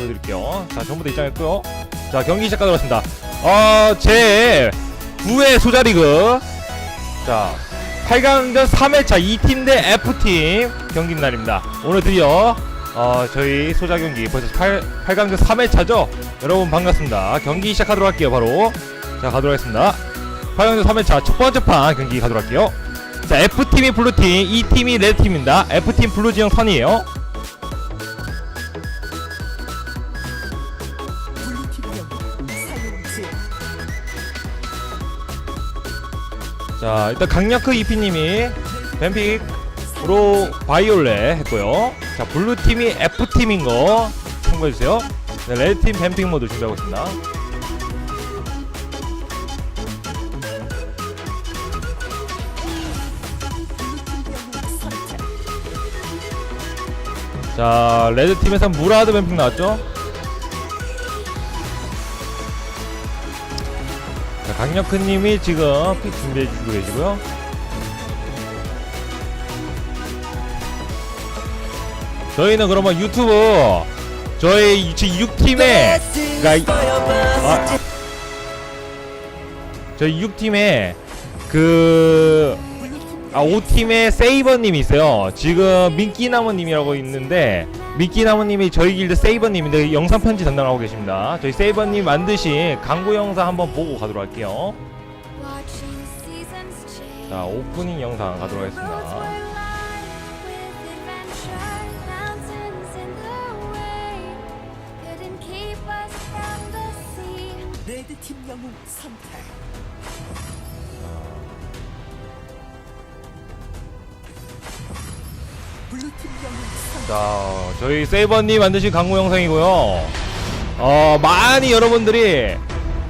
보여드릴게요. 자, 전부 다 입장했고요. 자, 경기 시작하도록 하겠습니다. 어, 제 9회 소자리그. 자, 8강전 3회차 2팀 대 F팀 경기 날입니다. 오늘 드디어 어, 저희 소자 경기 벌써 8, 8강전 3회차죠? 여러분 반갑습니다. 경기 시작하도록 할게요, 바로. 자, 가도록 하겠습니다. 8강전 3회차 첫 번째 판 경기 가도록 할게요. 자, F팀이 블루팀, E팀이 레드팀입니다. F팀 블루 지형 선이에요. 자, 일단 강야크 이피님이 뱀픽으로 바이올렛 했고요. 자, 블루팀이 F팀인 거 참고해주세요. 네, 레드팀 뱀픽 모드 준비하고 있습니다. 자, 레드팀에선 무라드 뱀픽 나왔죠? 강력크님이 지금 픽 준비해주시고 계시고요. 저희는 그러면 유튜브 저희 6팀에 그러니까 이- 아, 저희 6팀에 그 아, 5팀에 세이버님이 있어요. 지금 민기나무님이라고 있는데, 민기나무님이 저희 길드 세이버님인데 영상 편지 담당하고 계십니다. 저희 세이버님 만드신 광고 영상 한번 보고 가도록 할게요. 자, 오프닝 영상 가도록 하겠습니다. 자, 저희 세이버님 만드신 광고 영상이고요. 어, 많이 여러분들이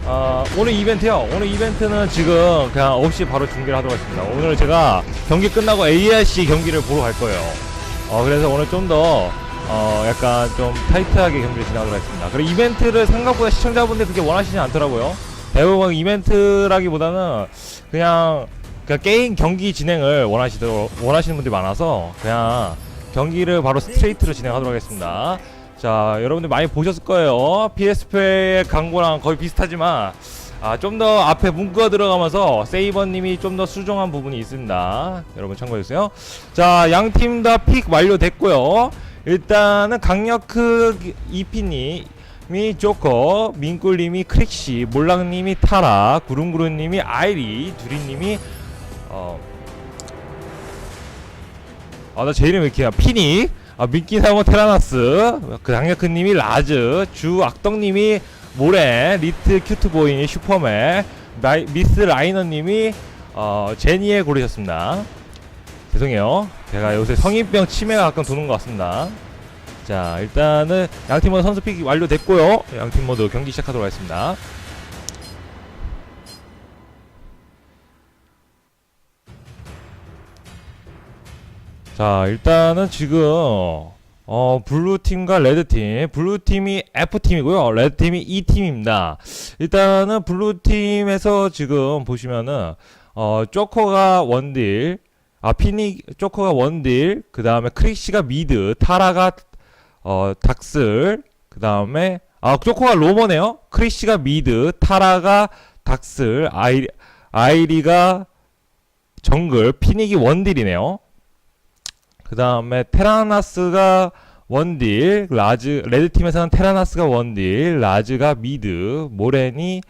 어, 오늘 이벤트요. 오늘 이벤트는 지금 그냥 없이 바로 중계를 하도록 하겠습니다. 오늘 제가 경기 끝나고 ARC 경기를 보러 갈 거예요. 어, 그래서 오늘 좀 더 어, 약간 좀 타이트하게 경기를 진행하도록 하겠습니다. 그리고 이벤트를 생각보다 시청자분들 그렇게 원하시지 않더라고요. 대부분 이벤트라기보다는 그냥 그냥 게임 경기 진행을 원하시도록 원하시는 분들이 많아서 그냥 경기를 바로 스트레이트로 진행하도록 하겠습니다. 자, 여러분들 많이 보셨을 거예요. PSP의 광고랑 거의 비슷하지만 아, 좀 더 앞에 문구가 들어가면서 세이버님이 좀 더 수정한 부분이 있습니다. 여러분 참고해주세요. 자, 양 팀 다 픽 완료됐고요. 일단은 강력크 이피님 이 조커, 민꿀님이 크릭시, 몰랑님이 타라, 구름구름님이 아이리, 두리님이 어. 아, 나 제 이름 왜 이렇게 피닉, 아, 민기사모 테라나스, 그 강력크님이 라즈, 주 악덕님이 모래, 리트 큐트보이니 슈퍼맨, 나이, 미스 라이너님이 어, 제니에 고르셨습니다. 죄송해요. 제가 요새 성인병 치매가 가끔 도는 것 같습니다. 자, 일단은 양팀 모두 선수 픽이 완료됐고요. 양팀 모두 경기 시작하도록 하겠습니다. 자, 일단은 지금 어, 블루 팀과 레드 팀, 블루 팀이 F 팀이고요. 레드 팀이 E 팀입니다. 일단은 블루 팀에서 지금 보시면은 어, 조커가 원딜, 아 피닉 조커가 원딜, 그 다음에 크리시가 미드, 타라가 어 닥슬, 그 다음에 아 조커가 로머네요. 크리시가 미드, 타라가 닥슬, 아이 아이리가 정글, 피닉이 원딜이네요. 그 다음에 테라나스가 원딜, 라즈, 레드팀에서는 테라나스가 원딜, 라즈가 미드, 모렌이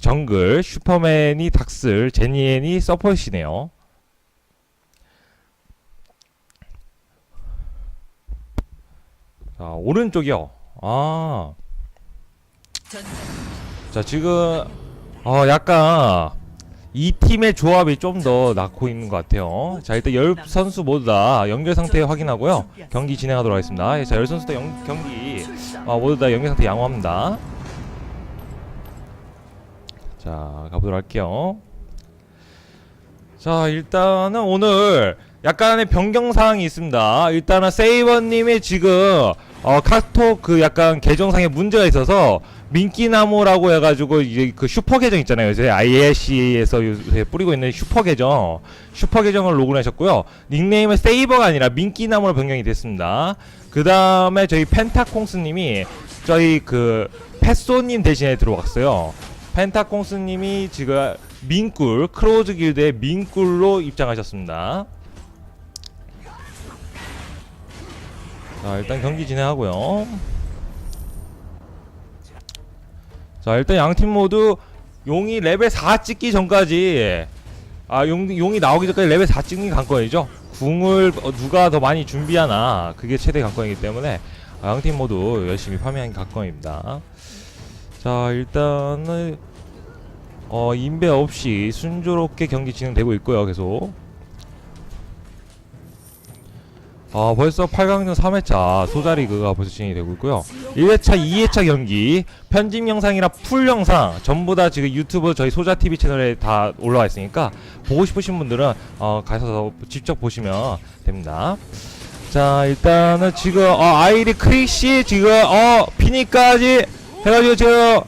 정글, 슈퍼맨이 닥슬, 제니엔이 서폿이네요. 자, 오른쪽이요. 아. 자, 지금, 어, 약간, 이 팀의 조합이 좀 더 낳고 있는 것 같아요. 자, 일단 열 선수 모두 다 연결 상태 확인하고요. 경기 진행하도록 하겠습니다. 자, 열 선수 다 연, 경기, 어, 모두 다 연결 상태 양호합니다. 자, 가보도록 할게요. 자, 일단은 오늘 약간의 변경 사항이 있습니다. 일단은 세이버님이 지금 어, 카톡 그 약간 계정상에 문제가 있어서 민기나무라고 해가지고 이제 그 슈퍼 계정 있잖아요. 요새 IAC에서 요새 뿌리고 있는 슈퍼 계정, 슈퍼 계정을 로그인하셨고요. 닉네임은 세이버가 아니라 민기나무로 변경이 됐습니다. 그 다음에 저희 펜타콩스님이 저희 그 패소님 대신에 들어왔어요. 펜타콩스님이 지금 민꿀 크로즈 길드의 민꿀로 입장하셨습니다. 자 일단 경기 진행하고요. 자 일단 양팀 모두 용이 레벨 4 찍기 전까지 아 용, 용이 나오기 전까지 레벨 4 찍는 게 관건이죠. 궁을 어, 누가 더 많이 준비하나 그게 최대 관건이기 때문에 양팀 모두 열심히 파밍하는 게 관건입니다. 자 일단은 어 인베 없이 순조롭게 경기 진행되고 있고요 계속 아 벌써 8강전 3회차 소자리그가 벌써 진행이 되고 있고요. 1회차 2회차 경기 편집 영상이랑 풀 영상 전부 다 지금 유튜브 저희 소자TV 채널에 다 올라와 있으니까 보고 싶으신 분들은 어 가서 직접 보시면 됩니다. 자 일단은 지금 어 아이리 크릭시 지금 어 피니까지 해가지고 지금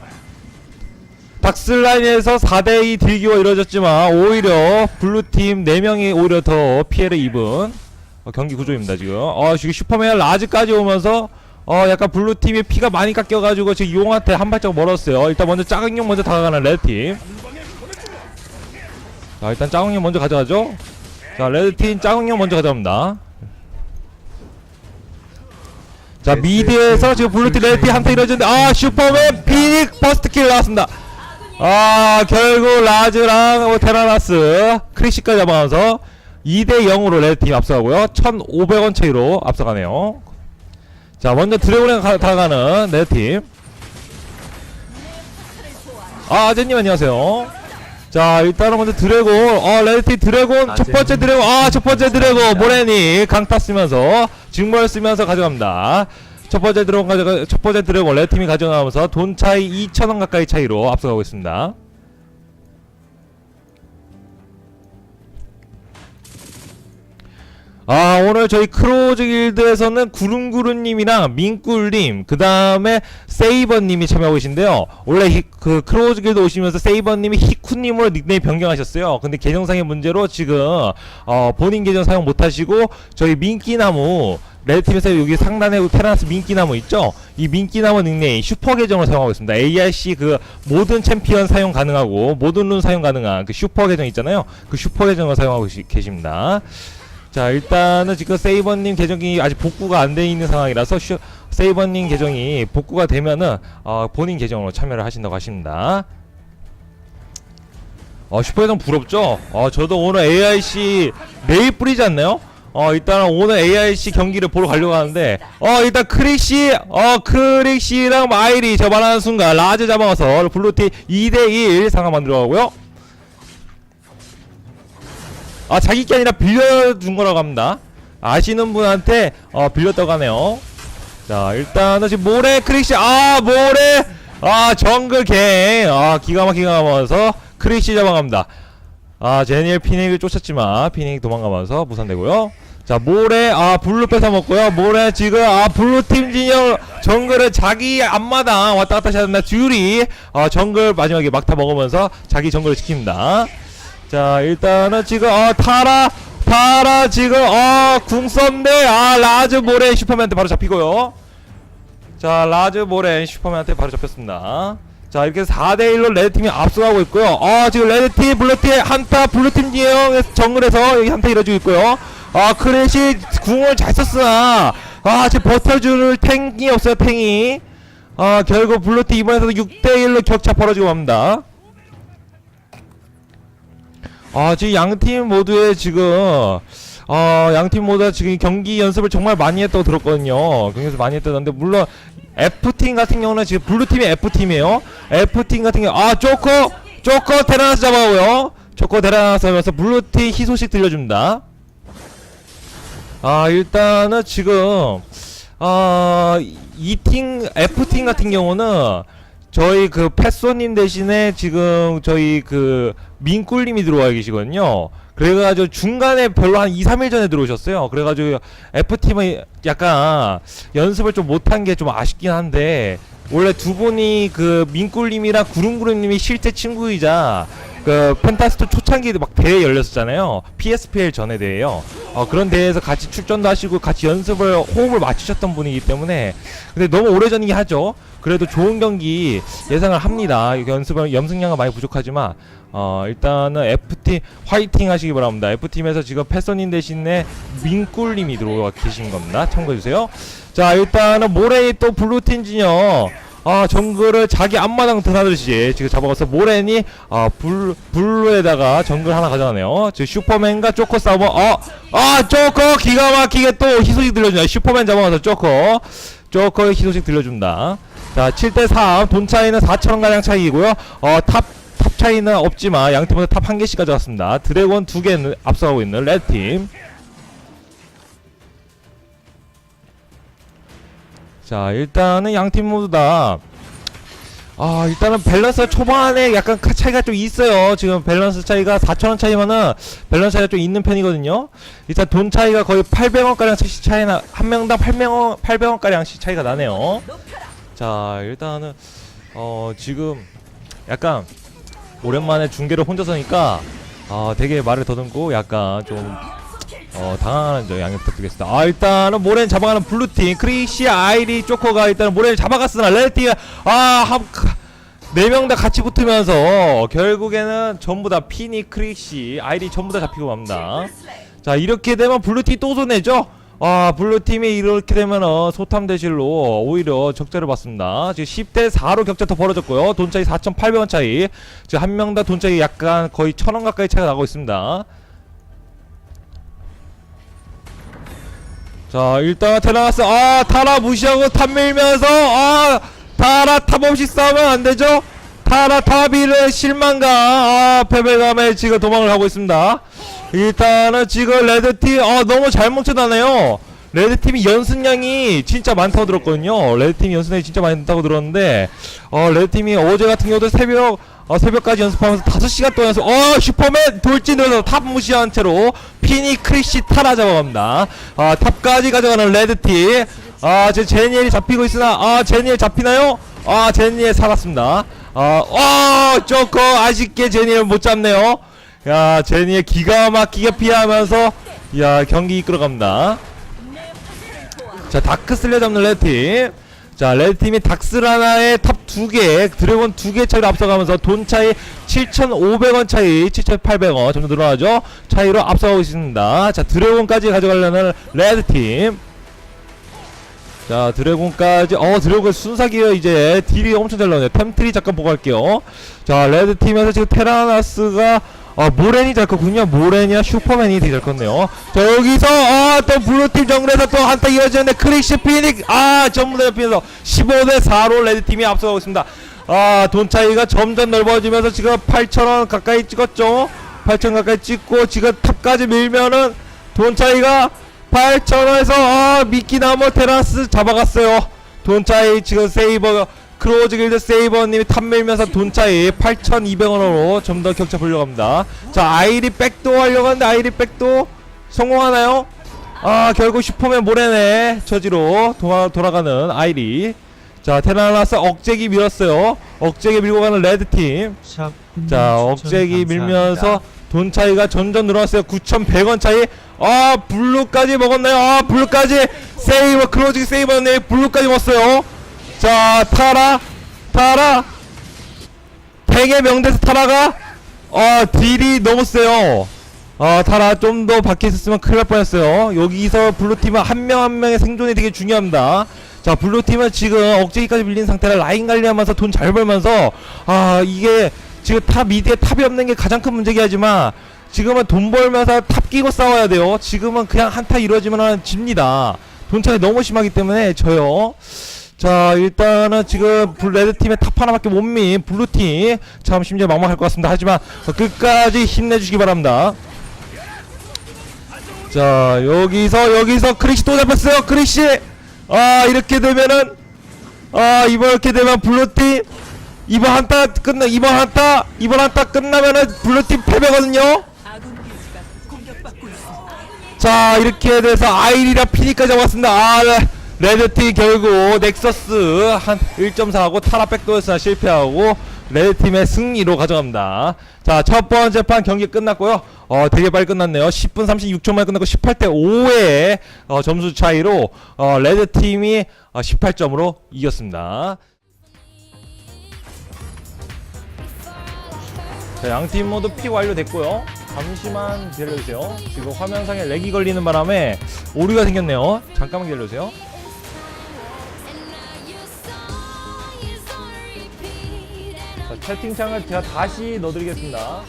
닥슬라인에서 4대2 딜기가 이루어졌지만 오히려 블루팀 4명이 오히려 더 피해를 입은 어, 경기 구조입니다 지금. 어 지금 슈퍼맨 라즈까지 오면서 어 약간 블루팀의 피가 많이 깎여가지고 지금 용한테 한 발짝 멀었어요. 일단 먼저 작은 용 먼저 다가가는 레드팀. 자 일단 작은 용 먼저 가져가죠. 자 레드팀 작은 용 먼저 가져갑니다. 자 미드에서 지금 블루팀 레드팀 한타 이루어지는데 아 슈퍼맨 피닉 버스트킬 나왔습니다. 아 결국 라즈랑 뭐 테라나스 크리시까지 잡아가면서 2대 0으로 레드팀이 앞서가고요. 1500원 차이로 앞서가네요. 자 먼저 드래곤에 가, 다가가는 레드팀. 아 아재님 안녕하세요. 자 일단은 먼저 드래곤. 어 레드팀 드래곤. 첫 번째 드래곤. 아 첫 번째 드래곤. 모레니. 강타 쓰면서. 증벌 쓰면서 가져갑니다. 첫 번째 드래곤 가져가 첫 번째 드래곤 레드팀이 가져가면서 돈 차이 2천원 가까이 차이로 앞서가고 있습니다 아 오늘 저희 크로즈 길드에서는 구름구름님이랑 민꿀님 그 다음에 세이버님이 참여하고 계신데요 원래 히, 그 크로즈 길드 오시면서 세이버님이 히쿠님으로 닉네임 변경하셨어요 근데 계정상의 문제로 지금 어, 본인 계정 사용 못하시고 저희 민기나무 레드팀에서 여기 상단에 테라스 민기나무 있죠? 이 민기나무 닉네임 슈퍼 계정을 사용하고 있습니다. ARC 그 모든 챔피언 사용 가능하고 모든 룬 사용 가능한 그 슈퍼 계정 있잖아요. 그 슈퍼 계정을 사용하고 시- 계십니다. 자 일단은 지금 세이버님 계정이 아직 복구가 안 돼 있는 상황이라서 슈, 세이버님 계정이 복구가 되면은 어, 본인 계정으로 참여를 하신다고 하십니다. 어 슈퍼계정 부럽죠? 어 저도 오늘 AIC 내일 뿌리지 않나요? 어 일단 오늘 AIC 경기를 보러 가려고 하는데 어 일단 크릭시 어 크릭시랑 마일이 저만하는 순간 라즈 잡아서 블루티 2대1 상황 만들어 가고요 아 자기 게 아니라 빌려준 거라고 합니다. 아시는 분한테 어 빌렸다고 하네요. 자 일단은 지금 모래 크릭시 아 모래! 아 정글 갱 아 기가 막히게 가면서 크릭시 잡아갑니다. 아 제니엘 피닉을 쫓았지만 피닉 도망가면서 무산되고요. 자 모래. 아 블루 뺏어 먹고요. 모래 지금 아 블루 팀 진영 정글을 자기 앞마당 왔다 갔다 하는데 듀리 아 정글 마지막에 막타 먹으면서 자기 정글을 지킵니다 자 일단은 지금 어 타라 타라 지금 어궁 썼네 아 라즈 모래 슈퍼맨한테 바로 잡히고요. 자 라즈 모래 슈퍼맨한테 바로 잡혔습니다. 자 이렇게 4대1로 레드팀이 앞서가고 있고요. 어 지금 레드팀 블루팀 한타 블루팀 진영 정글에서 여기 한타 이뤄지고 있고요. 아 크래시 궁을 잘 썼으나 아 지금 버텨줄 탱이 없어요 탱이. 아 결국 블루팀 이번에서도 6대1로 격차 벌어지고 맙니다 아 지금 양팀 모두에 지금 어 양팀 모두 다 지금 경기 연습을 정말 많이 했다고 들었거든요. 경기 연습 많이 했다는데 물론 F팀 같은 경우는 지금 블루팀이 F팀이에요. F팀 같은 경우 아 쪼코 쪼코 테라나스 잡아오고요. 쪼코 테라나스 하면서 블루팀 희소식 들려줍니다. 아 일단은 지금 아 이팀 F팀 같은 경우는 저희 그 패소님 대신에 지금 저희 그 민꿀님이 들어와 계시거든요. 그래가지고 중간에 별로 한 2, 3일 전에 들어오셨어요. 그래가지고 F팀은 약간 연습을 좀 못한 게 좀 아쉽긴 한데 원래 두 분이 그 민꿀님이랑 구름구름님이 실제 친구이자 그 펜타스토 초창기 막 대회 열렸었잖아요. PSPL 전에 대회요. 어, 그런 대회에서 같이 출전도 하시고 같이 연습을 호흡을 맞추셨던 분이기 때문에 근데 너무 오래전이긴 하죠. 그래도 좋은 경기 예상을 합니다. 연습을 연습량은 많이 부족하지만 어 일단은 F팀 화이팅 하시기 바랍니다. F팀에서 지금 패서님 대신에 민꿀님이 들어와 계신 겁니다. 참고해 주세요. 자 일단은 모레이 또 블루팀 진영 아 정글을 자기 앞마당 드나듯이 지금 잡아가서 모렌이 아 블, 블루에다가 정글 하나 가져가네요. 지금 슈퍼맨과 쪼커 싸워 어아 쪼커 기가 막히게 또 희소식 들려준다. 슈퍼맨 잡아가서 쪼커. 쪼커의 희소식 들려준다. 자 7대3 돈 차이는 4천원가량 차이고요. 어탑 탑 차이는 없지만 양 팀은 탑한 개씩 가져갔습니다. 드래곤 두 개 앞서가고 있는 레드팀 자 일단은 양 팀 모두 다 아, 일단은 밸런스 초반에 약간 카- 차이가 좀 있어요. 지금 밸런스 차이가 4,000원 차이면은 밸런스 차이가 좀 있는 편이거든요. 일단 돈 차이가 거의 800원가량 차이 차이나, 한 명당 800원, 800원가량씩 차이가 나네요. 자, 일단은, 어, 지금 약간 오랜만에 중계를 혼자서 하니까, 아, 되게 말을 더듬고 약간 좀, 어, 당황하는 점 양해 부탁드리겠습니다. 아, 일단은 모렌 잡아가는 블루팀, 크리시, 아이리, 쪼커가 일단은 모렌을 잡아갔으나, 레드팀, 아, 한, 네명 다 같이 붙으면서 결국에는 전부 다 피니, 크리시, 아이리 전부 다 잡히고 맙니다. 자, 이렇게 되면 블루팀이 또 손해죠? 아, 블루팀이 이렇게 되면 어, 소탐 대실로 오히려 적자를 받습니다. 지금 10대 4로 격차 더 벌어졌고요. 돈 차이 4,800원 차이. 지금 한 명 다 돈 차이 약간 거의 1,000원 가까이 차이가 나고 있습니다. 자 일단 테라스 아 타라 무시하고 탑 밀면서 아 타라 탑 없이 싸우면 안 되죠? 타라 탑이를 실망감 아 패배감에 지금 도망을 하고 있습니다. 일단은 지금 레드팀 아 너무 잘 뭉쳐다네요 레드팀이 연습량이 진짜 많다고 들었거든요. 레드팀이 연습량이 진짜 많다고 들었는데 어 레드팀이 어제 같은 경우도 새벽 어, 새벽까지 연습하면서 5시간 동안 연습 어 슈퍼맨 돌진으로 탑 무시한 채로 피니 크리시 타라 잡아갑니다. 아 탑까지 가져가는 레드팀. 아 지금 제니엘이 잡히고 있으나 아 제니엘 잡히나요? 아 제니엘 살았습니다. 아 어 조커 아쉽게 제니엘 못 잡네요. 야 제니엘 기가 막히게 피하면서 야 경기 이끌어갑니다 자 다크슬레 잡는 레드팀. 자 레드팀이 닥스라나의 탑 두개 드래곤 두 개 차이로 앞서가면서 돈 차이 7,500원 차이 7,800원 점점 늘어나죠? 차이로 앞서가고 있습니다. 자 드래곤까지 가져가려는 레드팀. 자 드래곤까지 어 드래곤 순삭이에요 이제. 딜이 엄청 잘 나오네요. 템트리 잠깐 보고 갈게요. 자 레드팀에서 지금 테라나스가 아 모렌이 잘 컸군요. 모렌이나 슈퍼맨이 잘 컸네요. 자 여기서 아 또 블루팀 정글에서 또 한타 이어지는데 크릭시 피닉 아 전부 다 옆에서 15대 4로 레드팀이 앞서가고 있습니다. 아 돈 차이가 점점 넓어지면서 지금 8천원 가까이 찍었죠? 8천 가까이 찍고 지금 탑까지 밀면은 돈 차이가 8천원에서 아 미끼나무 테라스 잡아갔어요. 돈 차이 지금 세이버 크로즈 길드 세이버님이 탑 밀면서 돈 차이 8,200원으로 좀 더 격차 보려고 합니다. 자, 아이리 백도 하려고 하는데 아이리 백도 성공하나요? 아, 결국 슈퍼맨 모래네 저지로 돌아, 돌아가는 아이리. 자, 테라나스 억제기 밀었어요. 억제기 밀고 가는 레드팀. 자, 억제기 밀면서 돈 차이가 점점 늘어났어요. 9,100원 차이. 아, 블루까지 먹었나요? 아, 블루까지 세이버 크로즈 세이버네 블루까지 먹었어요. 자, 타라, 타라. 팽의 명대사 타라가 어 딜이 너무 세요. 어 타라 좀 더 밖에 있었으면 큰일 날 뻔했어요. 여기서 블루팀은 한 명 한 명의 생존이 되게 중요합니다. 자 블루팀은 지금 억제기까지 밀린 상태라 라인 관리하면서 돈 잘 벌면서 아 이게 지금 탑 미드에 탑이 없는 게 가장 큰 문제긴 하지만 지금은 돈 벌면서 탑 끼고 싸워야 돼요. 지금은 그냥 한타 이루어지면 집니다. 돈 차이 너무 심하기 때문에 져요. 자 일단은 지금 블- 레드팀의 탑 하나밖에 못 민 블루팀. 참 심지어 막막할 것 같습니다. 하지만 끝까지 힘내주시기 바랍니다. 자 여기서 여기서 크리시 또 잡혔어요. 크리시! 아 이렇게 되면은 아 이번 이렇게 되면 블루팀. 이번 한타 끝나 이번 한타 이번 한타 끝나면은 블루팀 패배거든요. 자 이렇게 돼서 아이리랑 피니까지 왔습니다. 아 네. 레드팀 결국 넥서스 한 1.4하고 타라 백도에서 실패하고 레드팀의 승리로 가져갑니다. 자, 첫 번째 판 경기 끝났고요. 어, 되게 빨리 끝났네요. 10분 36초 만에 끝났고 18대 5의 어, 점수 차이로 어, 레드팀이 어, 18점으로 이겼습니다. 자, 양팀 모두 피 완료됐고요. 잠시만 기다려주세요. 지금 화면상에 렉이 걸리는 바람에 오류가 생겼네요. 잠깐만 기다려주세요. 채팅창을 제가 다시 넣어드리겠습니다.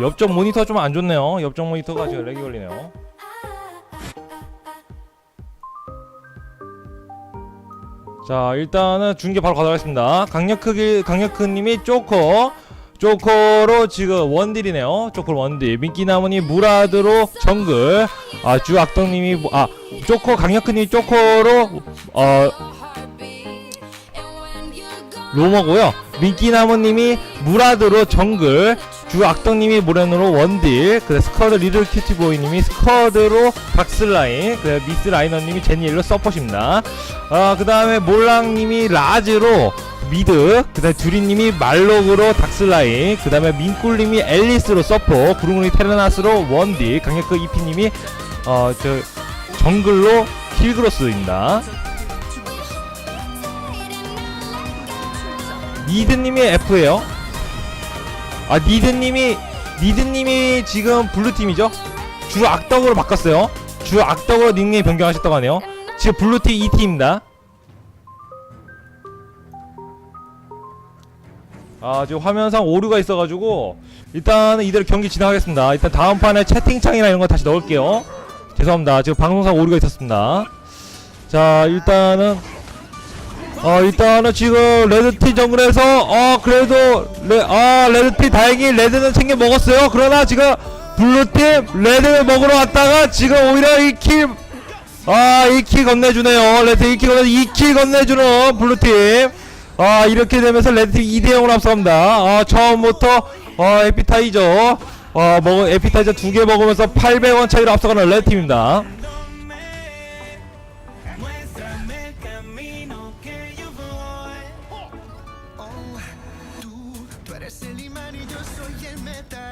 옆쪽 모니터 좀 안 좋네요. 옆쪽 모니터가 지금 렉이 걸리네요. 자 일단은 중계 바로 가도록하겠습니다. 강력크기 강력크님이 쪼커 쪼커로 지금 원딜이네요. 쪼커 원딜 민기나무님 무라드로 정글 아 주 악덕님이 뭐- 아 쪼커 강력크님이 쪼커로 어. 로머고요. 민기나무님이 무라드로 정글, 주 악덕님이 모렌으로 원딜, 그 스커드 리들 큐티보이님이 스커드로 박슬라인, 그 미스 라이너님이 제니엘로 서폿입니다. 아, 그 다음에 몰랑님이 라즈로 미드, 그 다음에 두리님이 말록으로 닥슬라인, 그 다음에 민꿀님이 앨리스로 서포, 구름우리 테르나스로 원딜, 강력그 이피님이 어, 저 정글로 힐그로스입니다. 니드님이 F예요. 아 니드님이 니드님이 지금 블루팀이죠. 주 악덕으로 바꿨어요. 주 악덕으로 닉네임 변경하셨다고 하네요. 지금 블루팀 2팀입니다. 아 지금 화면상 오류가 있어가지고 일단은 이대로 경기 진행하겠습니다. 일단 다음 판에 채팅창이나 이런 거 다시 넣을게요. 죄송합니다. 지금 방송상 오류가 있었습니다. 자 일단은 어 일단은 지금 레드티 정글에서 어 그래도 레, 아 레드티 다행히 레드는 챙겨 먹었어요. 그러나 지금 블루팀 레드를 먹으러 왔다가 지금 오히려 이킬 아 2킬 건네주네요. 레드 2킬 건네 2킬 건네주는 블루팀. 아 이렇게 되면서 레드팀 2대0으로 앞서갑니다. 아 처음부터 어 에피타이저 어 먹은 에피타이저 두 개 먹으면서 800원 차이로 앞서가는 레드팀입니다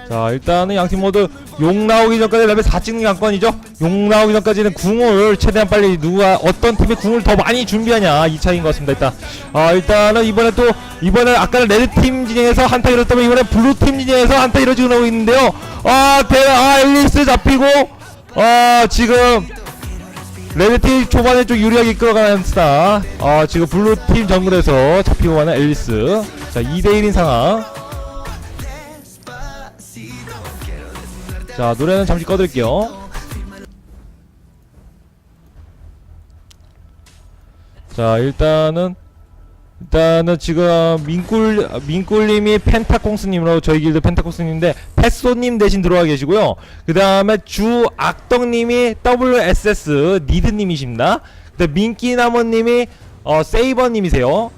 자 일단은 양팀 모두 용 나오기 전까지 레벨 4 찍는 게 관건이죠. 용 나오기 전까지는 궁을 최대한 빨리 누가 어떤 팀이 궁을 더 많이 준비하냐 이 차이인 것 같습니다 일단. 아 일단은 이번에 또 이번에 아까는 레드팀 진영에서 한타 이뤘다면 이번에 블루팀 진영에서 한타 이뤄지고 있는데요. 아대아 앨리스 잡히고 아 지금 레드팀 초반에 좀 유리하게 이끌어가는 스타 아 지금 블루팀 정글에서 잡히고 가는 앨리스. 자 2대1인 상황 자 노래는 잠시 꺼드릴게요. 자 일단은 일단은 지금 민꿀 민꿀님이 펜타콩스님으로 저희 길드 펜타콩스님인데 패소님 대신 들어와 계시고요. 그 다음에 주 악덕님이 WSS 니드님이십니다. 근데 민기나무님이 어 세이버님이세요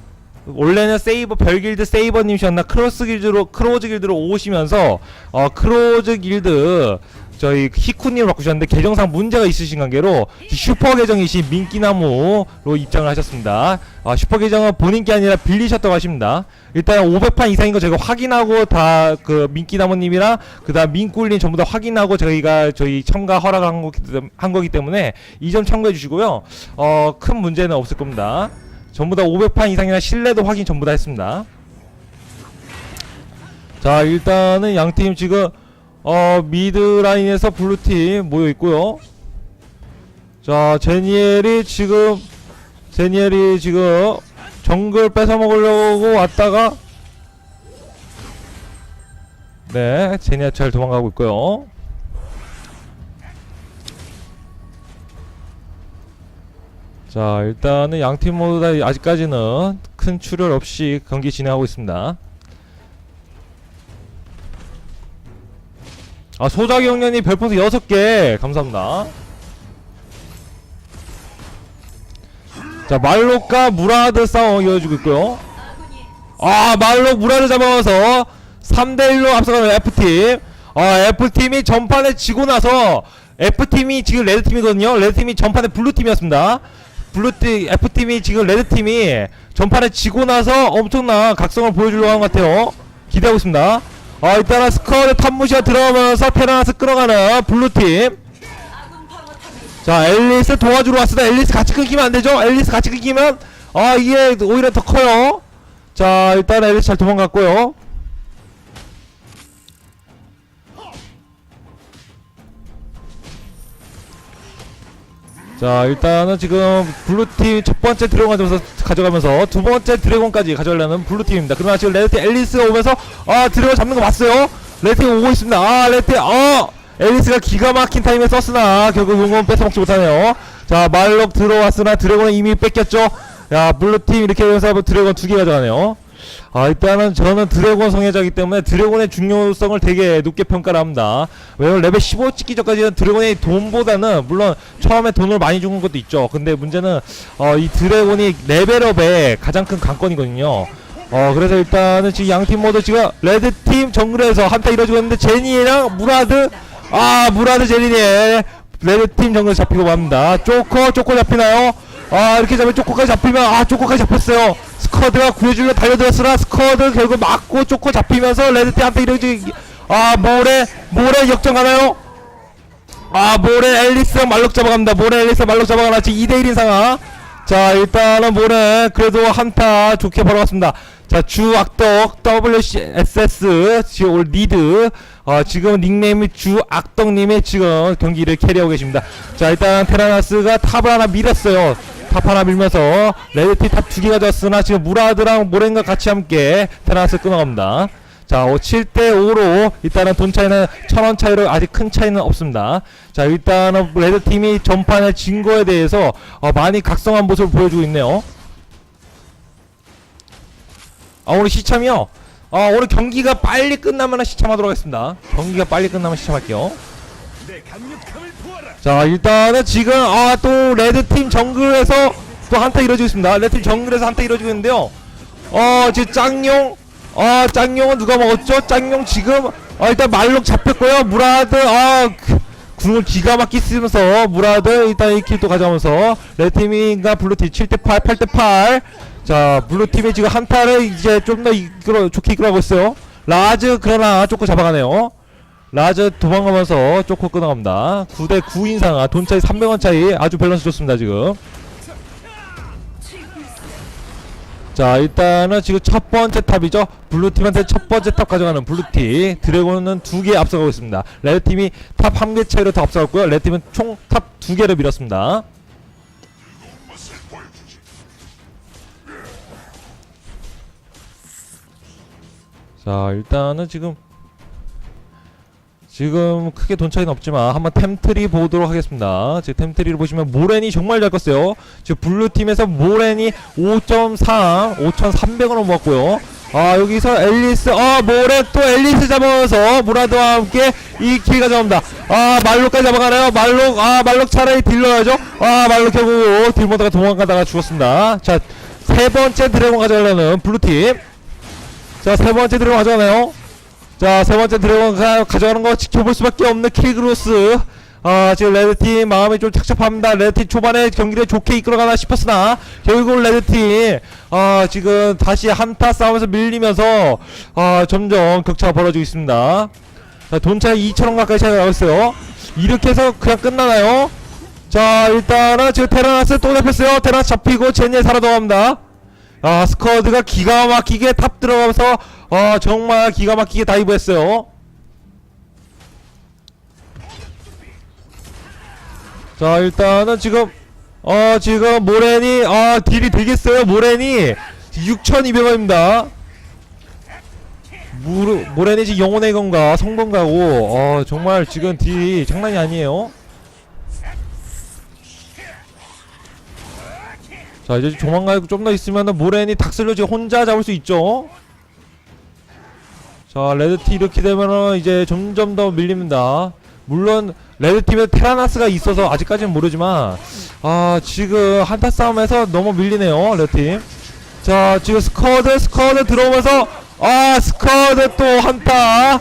원래는 세이버 별길드 세이버님이셨나 크로스 길드로 크로즈 길드로 오시면서 어 크로즈 길드 저희 히쿠님을 바꾸셨는데 계정상 문제가 있으신 관계로 슈퍼 계정이신 민기나무로 입장을 하셨습니다. 아, 슈퍼 계정은 본인 게 아니라 빌리셨다고 하십니다. 일단 500판 이상인 거 제가 확인하고 다 그 민기나무님이랑 그다음 민꿀님 전부 다 확인하고 저희가 저희 참가 허락을 한 거기, 때- 한 거기 때문에 이 점 참고해 주시고요. 어, 큰 문제는 없을 겁니다. 전부 다 500판 이상이나 신뢰도 확인 전부 다 했습니다. 자 일단은 양팀 지금 어 미드 라인에서 블루팀 모여 있고요. 자 제니엘이 지금 제니엘이 지금 정글 뺏어 먹으려고 왔다가 네 제니엘 잘 도망가고 있고요. 자 일단은 양 팀 모두 다 아직까지는 큰 출혈 없이 경기 진행하고 있습니다. 아 소자경련이 별풍선 6개. 감사합니다. 자 말록과 무라드 싸움 이어지고 있고요. 아 말록 무라드 잡아서 3대1로 앞서가는 F팀. 아 F팀이 전판에 지고 나서 F팀이 지금 레드팀이거든요. 레드팀이 전판에 블루팀이었습니다 블루팀 F팀이 지금 레드팀이 전판에 지고 나서 엄청난 각성을 보여주려고 하는 것 같아요. 기대하고 있습니다. 아 일단은 스쿼드 탑무시가 들어가면서 테라나스 끌어가는 블루팀. 자 앨리스 도와주러 왔습니다. 앨리스 같이 끊기면 안 되죠? 앨리스 같이 끊기면 아 이게 오히려 더 커요. 자 일단 앨리스 잘 도망갔고요 자 일단은 지금 블루팀 첫 번째 드래곤 가져가면서, 두 번째 드래곤까지 가져가려는 블루팀입니다. 그러나 지금 레드팀 앨리스가 오면서 아 드래곤 잡는 거 봤어요? 레드팀 오고 있습니다. 아 레드팀 어! 앨리스가 기가 막힌 타임에 썼으나 결국 용건 뺏어먹지 못하네요. 자 말록 들어왔으나 드래곤은 이미 뺏겼죠? 야 블루팀 이렇게 해서 드래곤 두 개 가져가네요 아 일단은 저는 드래곤 성애자이기 때문에 드래곤의 중요성을 되게 높게 평가를 합니다. 왜냐면 레벨 15 찍기 전까지는 드래곤이 돈보다는 물론 처음에 돈을 많이 주는 것도 있죠. 근데 문제는 어, 이 드래곤이 레벨업의 가장 큰 관건이거든요. 어 그래서 일단은 지금 양팀 모두 지금 레드팀 정글에서 한타 이뤄지고 있는데 제니랑 무라드 아 무라드 제니네 레드팀 정글 잡히고 맙니다. 쪼코 쪼코 잡히나요? 아 이렇게 잡으면 쪼코까지 잡히면 아 쪼코까지 잡혔어요. 스쿼드가 구해주려 달려들었으나 스쿼드 결국 맞고 쪼코 잡히면서 레드팀 한타 이뤄지기 아 모래 모래 역전 가나요? 아 모래 앨리스 말록 잡아갑니다. 모래 앨리스 말록 잡아가나 지금 2대1인 상황. 자 일단은 모래 그래도 한타 좋게 벌어갔습니다. 자 주악덕 WSS 지금 올 리드. 어, 지금 닉네임이 주악덕님의 지금 경기를 캐리하고 계십니다. 자 일단 테라나스가 탑을 하나 밀었어요 탑 하나 밀면서 레드티 탑 두 개 가져왔으나 지금 무라드랑 모렌과 같이 함께 테라나스 끊어갑니다 자, 어, 7대 5로 일단은 돈 차이는 천 원 차이로 아직 큰 차이는 없습니다. 자, 일단은 레드 팀이 전판에 진 거에 대해서 어, 많이 각성한 모습을 보여주고 있네요. 아, 오늘 시참이요? 아, 오늘 경기가 빨리 끝나면 시참하도록 하겠습니다. 경기가 빨리 끝나면 시참할게요. 자, 일단은 지금, 아, 또 레드팀 정글에서 또 한타 이루어지고 있습니다. 레드팀 정글에서 한타 이루어지고 있는데요. 어, 지금 짱용, 아 짱용은 누가 먹었죠? 짱용 지금 아 일단 말록 잡혔고요 무라드 아 그, 궁을 기가 막히게 쓰면서 무라드 일단 1킬 또 가져가면서 레드팀인가 블루팀 7대8 8대8 자 블루팀이 지금 한타를 이제 좀 더 이끌어 좋게 이끌어가고 있어요 라즈 그러나 쪼코 잡아가네요 라즈 도망가면서 쪼코 끊어갑니다. 9대 9 인 상하 돈 차이 300원 차이. 아주 밸런스 좋습니다 지금. 자 일단은 지금 첫 번째 탑이죠. 블루팀한테 첫 번째 탑 가져가는 블루팀 드래곤은 두 개 앞서가고 있습니다. 레드팀이 탑 한 개 차이로 더 앞서갔고요. 레드팀은 총 탑 두 개를 밀었습니다. 자 일단은 지금 지금 크게 돈 차이는 없지만 한번 템트리 보도록 하겠습니다. 지금 템트리를 보시면 모렌이 정말 잘 컸어요. 지금 블루팀에서 모렌이 5.3, 5,300원을 모았고요. 아 여기서 앨리스, 아 모렌 또 앨리스 잡아서 무라드와 함께 이 키가 잡습니다. 아 말록까지 잡아가나요? 말록, 아 말록 차라리 딜러야죠. 아 말록 결국 딜모드가 도망가다가 죽었습니다. 자 세 번째 드래곤 가져가려는 블루팀. 자 세 번째 드래곤 가져가나요? 자, 세 번째 드래곤 가, 가져가는 거 지켜볼 수밖에 없는 킬그로스. 아, 지금 레드팀 마음이 좀 착잡합니다. 레드팀 초반에 경기를 좋게 이끌어가나 싶었으나, 결국 레드팀, 아, 지금 다시 한타 싸움에서 밀리면서, 아, 점점 격차가 벌어지고 있습니다. 자, 돈 차이 2천원 가까이 차이가 나고 있어요. 이렇게 해서 그냥 끝나나요? 자, 일단은 지금 테라나스 또 잡혔어요. 테라나스 잡히고 제니에 살아 들어갑니다. 아 스쿼드가 기가 막히게 탑 들어가면서 아 정말 기가 막히게 다이브했어요. 자 일단은 지금 어 지금 모렌이 아 딜이 되겠어요 모렌이? 6200원입니다. 무르, 모렌이 지금 영혼의 건가 성공가고. 어 정말 지금 딜이 장난이 아니에요. 자 이제 조만간 좀 더 있으면은 모렌이 닥슬로 지금 혼자 잡을 수 있죠 자자 레드팀 이렇게 되면은 이제 점점 더 밀립니다. 물론 레드팀에 테라나스가 있어서 아직까지는 모르지만 아 지금 한타 싸움에서 너무 밀리네요 레드팀. 자 지금 스쿼드 스쿼드 들어오면서 아 스쿼드 또 한타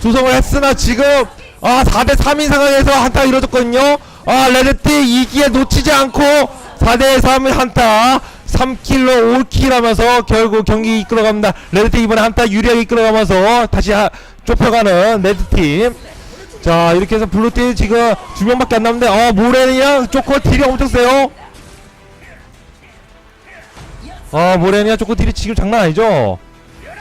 조성을 했으나 지금 아 4대 3인 상황에서 한타 이루어졌거든요. 아 레드팀 2기에 놓치지 않고 4대 3의 한타 3킬로 5킬 하면서 결국 경기 이끌어갑니다. 레드팀 이번에 한타 유리하게 이끌어가면서 다시 하, 좁혀가는 레드팀. 자 이렇게 해서 블루팀 지금 두 명밖에 안 남는데 어 모렌이랑 쪼코 딜이 엄청 세요. 아 모렌이랑 쪼코 딜이 지금 장난 아니죠?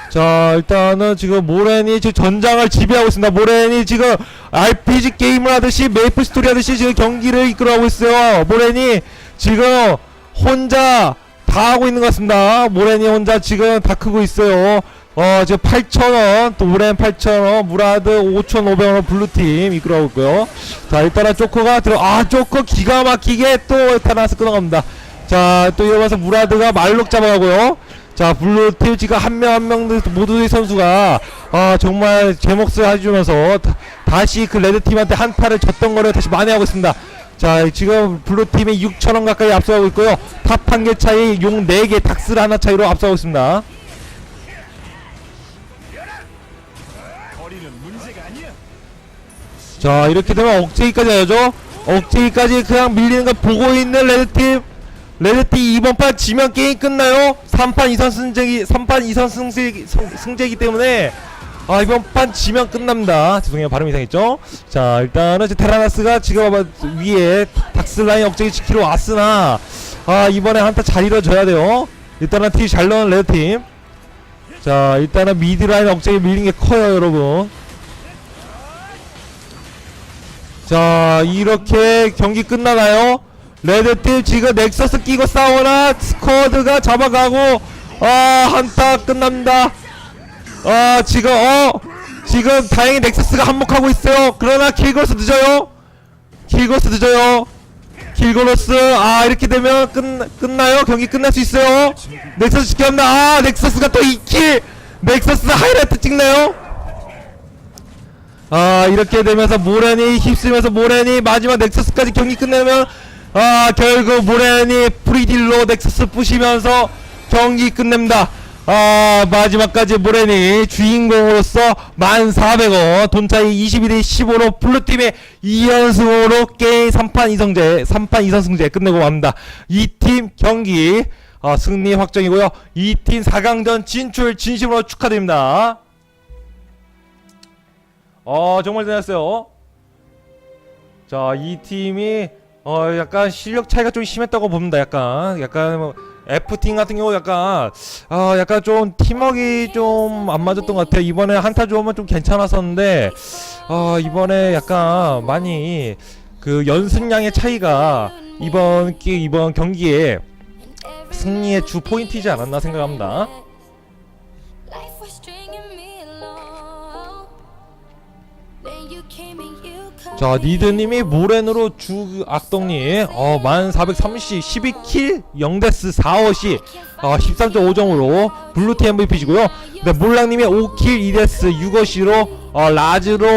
자 일단은 지금 모렌이 지금 전장을 지배하고 있습니다. 모렌이 지금 RPG 게임을 하듯이 메이플 스토리 하듯이 지금 경기를 이끌어가고 있어요. 모렌이 지금 혼자 다 하고 있는 것 같습니다. 모렌이 혼자 지금 다 크고 있어요. 어 지금 8,000원 또 모렌 8,000원 무라드 5,500원 블루팀 이끌어가고 있고요. 자 일단은 쪼코가 들어 아 쪼코 기가 막히게 또 타나스 끊어갑니다. 자 또 이러면서 무라드가 말록 잡아가고요. 자 블루팀 지금 한 명 한 명 모두의 선수가 아 정말 제 몫을 해주면서 다, 다시 그 레드팀한테 한타를 졌던 거를 다시 만회하고 있습니다 자 지금 블루팀이 6천원 가까이 앞서가고 있고요. 탑 한 개 차이 용 4개 닥스 하나 차이로 앞서가고 있습니다. 자 이렇게 되면 억제기까지 해야죠. 억제기까지 그냥 밀리는 거 보고 있는 레드팀. 레드팀 이번 판 지면 게임 끝나요. 3판 이선 승제기 3판 이선 승제기, 승- 승제기 때문에 아 이번 판 지면 끝납니다. 죄송해요. 발음 이상했죠? 자 일단은 테라나스가 지금 아마 위에 닥슬라인 억제기 지키러 왔으나 아 이번에 한타 잘 이뤄져야 돼요. 일단은 티 잘 넣은 레드팀. 자 일단은 미드라인 억제기 밀린 게 커요 여러분. 자 이렇게 경기 끝나나요? 레드팀 지금 넥서스 끼고 싸우나 스쿼드가 잡아가고 아 한타 끝납니다 아 지금 어? 지금 다행히 넥서스가 한몫하고 있어요. 그러나 킬거스 늦어요. 킬거스 늦어요. 킬거스 아 이렇게 되면 끝, 끝나요? 경기 끝날 수 있어요? 넥서스 지켜합니다. 아 넥서스가 또 2킬! 넥서스 하이라이트 찍나요? 아 이렇게 되면서 모렌이 휩쓸면서 모렌이 마지막 넥서스까지 경기 끝내면 아 결국 모렌이 프리딜로 넥서스 부시면서 경기 끝냅니다 아 마지막까지 모렌이 주인공으로서 1400원 돈 차이 22대 15로 블루팀의 2연승으로 게임 3판 2성제 3판 2선승제 끝내고 맙니다 이 팀 경기 어, 승리 확정이고요 이 팀 4강전 진출 진심으로 축하드립니다 어 정말 대단했어요. 자 이 팀이 어 약간 실력 차이가 좀 심했다고 봅니다. 약간 약간 뭐 F팀 같은 경우 약간 아 약간 좀 팀워크 좀 안 맞았던 것 같아요. 이번에 한타 조합은 좀 괜찮았었는데 아 이번에 약간 많이 그 연승량의 차이가 이번 기 이번 경기에 승리의 주 포인트이지 않았나 생각합니다. 자 니드님이 모렌으로 주 악동님 어 1430시 12킬 0데스 4어시 어 13.5점으로 블루팀 MVP시고요. 네 몰랑님이 5킬 2데스 6어시로 어 라즈로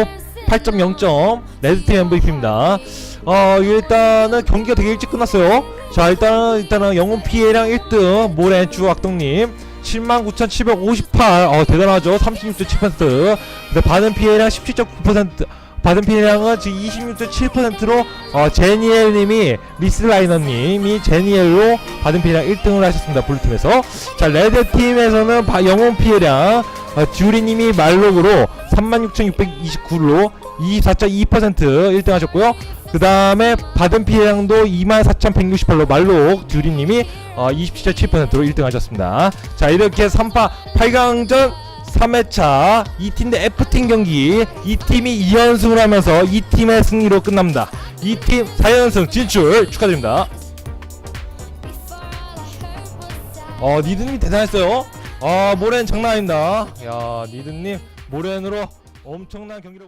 8.0점 레드팀 MVP입니다. 어 일단은 경기가 되게 일찍 끝났어요. 자 일단은 일단은 영웅 피해량 1등 모렌 주 악동님 79,758 어 대단하죠. 36.7% 근데 받은 피해량 17.9% 받은 피해량은 지금 26.7%로 어, 제니엘님이 리스라이너님이 제니엘로 받은 피해량 1등을 하셨습니다 블루팀에서. 자 레드팀에서는 바- 영웅 피해량 어, 듀리님이 말록으로 36,629로 24.2% 1등 하셨고요. 그 다음에 받은 피해량도 24,168로 말록 듀리님이 어, 27.7%로 1등 하셨습니다. 자 이렇게 3파 8강전 3회차 2팀 대 F팀 경기 이 팀이 2연승을 하면서 이 팀의 승리로 끝납니다. 이팀 4연승 진출 축하드립니다. 어 니드님 대단했어요. 아 모렌 장난 아닙니다. 야 니드님 모렌으로 엄청난 경기를.